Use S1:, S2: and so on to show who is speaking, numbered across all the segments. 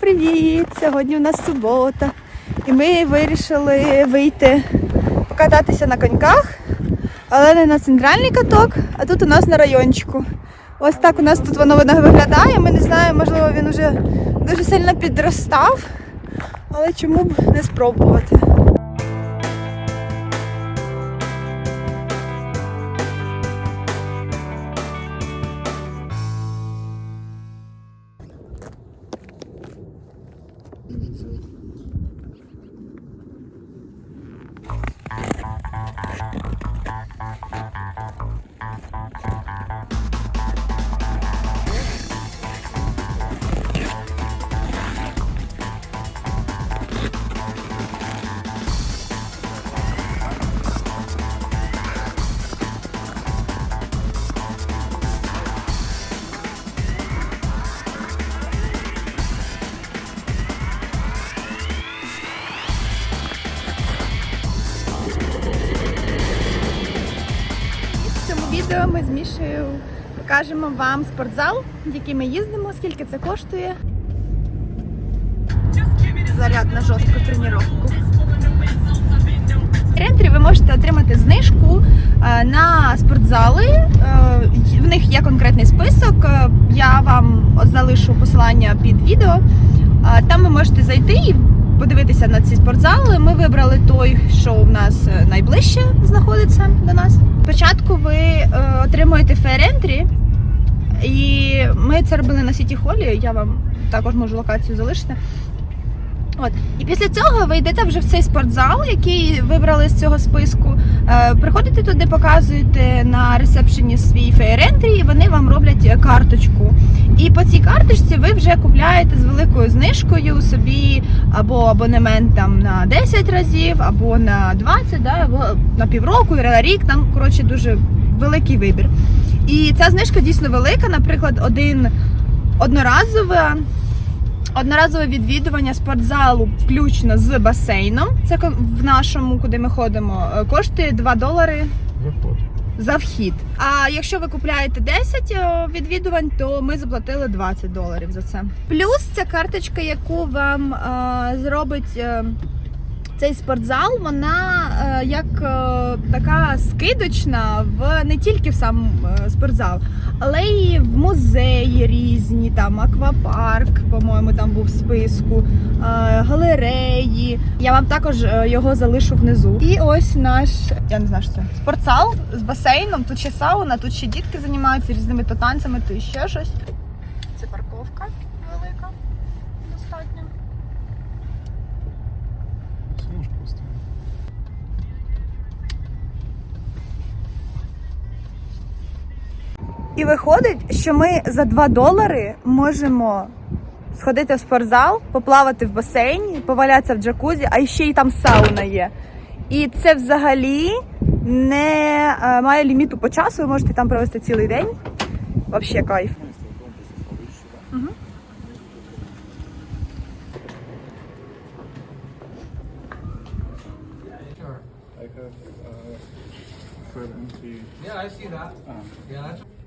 S1: привіт! Сьогодні у нас субота. І ми вирішили вийти покататися на коньках, але не на центральний каток, а тут у нас на райончику. Ось так у нас тут воно виглядає. Ми не знаємо, можливо, він вже дуже сильно підростав, але чому б не спробувати. Відео ми з Мішею покажемо вам спортзал, в який ми їздимо, скільки це коштує. Заряд на жорстку тренування. Рентрі ви можете отримати знижку е, на спортзали. Е, В них є конкретний список. Е, Я вам залишу посилання під відео. Там ви можете зайти і подивитися на ці спортзали. Ми вибрали той, що в нас е, найближче знаходиться до нас. Спочатку ви е, отримуєте фейр-ентрі, і ми це робили на Сіті Холі. Я вам також можу локацію залишити. От і після цього ви йдете вже в цей спортзал, який вибрали з цього списку. Е, приходите туди, показуєте на ресепшені свій фейр-ентрі, і вони вам роблять карточку. І по цій карточці ви вже купляєте з великою знижкою собі або абонемент там на 10 разів, або на 20, да, або на півроку, на рік. Там коротше дуже великий вибір. І ця знижка дійсно велика. Наприклад, один одноразове. Одноразове відвідування спортзалу, включно з басейном, це в нашому, куди ми ходимо, е, коштує 2 долари за вхід. А якщо ви купляєте 10 е, відвідувань, то ми заплатили 20 доларів за це. Плюс ця карточка, яку вам е, зробить. е, цей спортзал, вона е, як е, така скидочна в не тільки в сам е, спортзал, але й в музеї різні, там аквапарк, по-моєму, там був в списку, е, галереї. Я вам також е, його залишу внизу. І ось наш, я не знаю, що це спортзал з басейном. Тут ще сауна, тут ще дітки займаються різними то танцями, то ще щось. Це парковка велика, достатньо.
S2: Смужку поставив.
S1: І виходить, що ми за 2 долари можемо сходити в спортзал, поплавати в басейні, повалятися в джакузі, а ще й там сауна є. І це взагалі не е, має ліміту по часу, ви можете там провести цілий день. Взагалі кайф.
S2: Uh.
S3: Yeah, I see that.
S2: Ah.
S3: Yeah,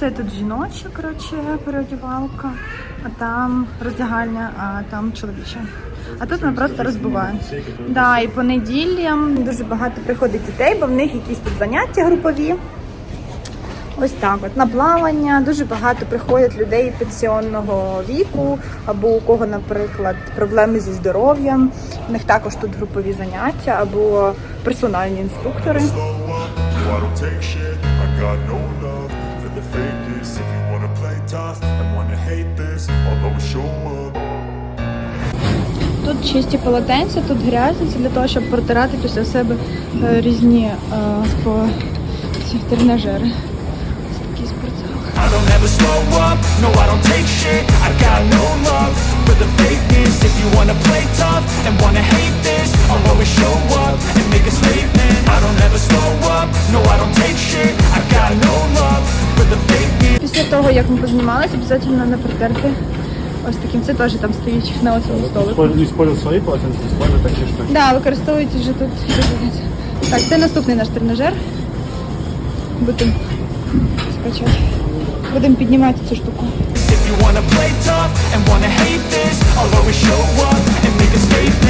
S1: Це тут жіноча, коротше, переодівалка, а там роздягальня, а там чоловіча. А тут ми просто розбиваємо. Да, і по неділям дуже багато приходить дітей, бо в них якісь тут заняття групові. Ось так, от на плавання дуже багато приходять людей пенсіонного віку, або у кого, наприклад, проблеми зі здоров'ям. У них також тут групові заняття, або персональні інструктори.
S4: The fakeness. If you wanna play tough and wanna hate this, I'll always show up.
S1: Тут чисті полотенця, тут грязі, це для того, щоб протирати після себе е, різні е, по ці тренажери. Ось такий спортзал.
S4: I don't ever slow up. No, I don't take shit. I got no love for the fakeness. If you wanna play tough and wanna hate this, I'll always show up and make a statement. I don't ever slow up. No, I don't take shit. I got no love
S1: того, як ми познімалися, обов'язково не протерти. Ось таким це теж там стоїть на цьому столику.
S2: Используй свои полотенца, используй такие штуки.
S1: Да, використовують вже тут. Так, це наступний наш тренажер. Будемо скачати. Будемо піднімати цю штуку.
S4: If you wanna play tough and wanna hate this, I'll always show up and make a statement.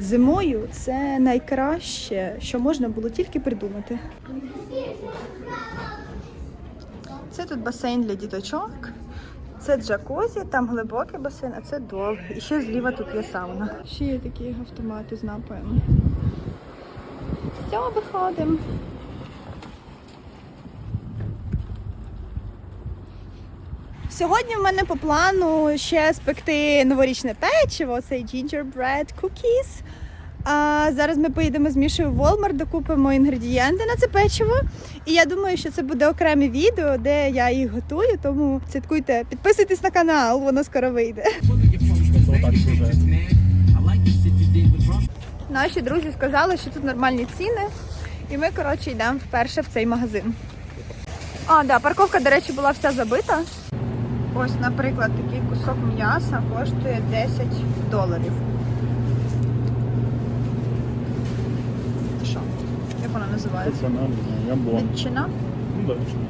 S1: Зимою це найкраще, що можна було тільки придумати. Це тут басейн для діточок. Це джакузі, там глибокий басейн, а це довгий. І ще зліва тут є сауна. Ще є такі автомати з напоями. Все, виходимо. Сьогодні в мене по плану ще спекти новорічне печиво, цей gingerbread cookies. А зараз ми поїдемо з Мішою в Walmart, докупимо інгредієнти на це печиво. І я думаю, що це буде окреме відео, де я їх готую. Тому слідкуйте, підписуйтесь на канал, воно скоро вийде. Наші друзі сказали, що тут нормальні ціни, і ми, коротше, йдемо вперше в цей магазин. А, да, парковка, до речі, була вся забита. Ось, наприклад, такий кусок м'яса коштує 10 доларів. Що? Як вона називається? Ветчина?
S2: Ну, ветчина.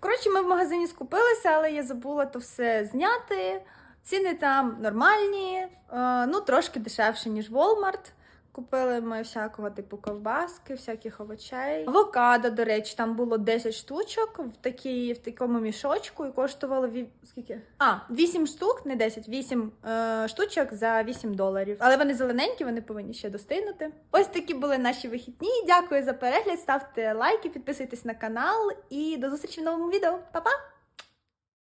S1: Коротше, ми в магазині скупилися, але я забула то все зняти. Ціни там нормальні, е, ну трошки дешевше, ніж Walmart. Купили ми всякого типу ковбаски, всяких овочей. Авокадо, до речі, там було 10 штучок в, такій, в такому мішочку і коштувало ві... скільки? А, 8 штук, не 10, 8 е, штучок за 8 доларів. Але вони зелененькі, вони повинні ще достигнути. Ось такі були наші вихідні. Дякую за перегляд. Ставте лайки, підписуйтесь на канал і до зустрічі в новому відео. Па-па!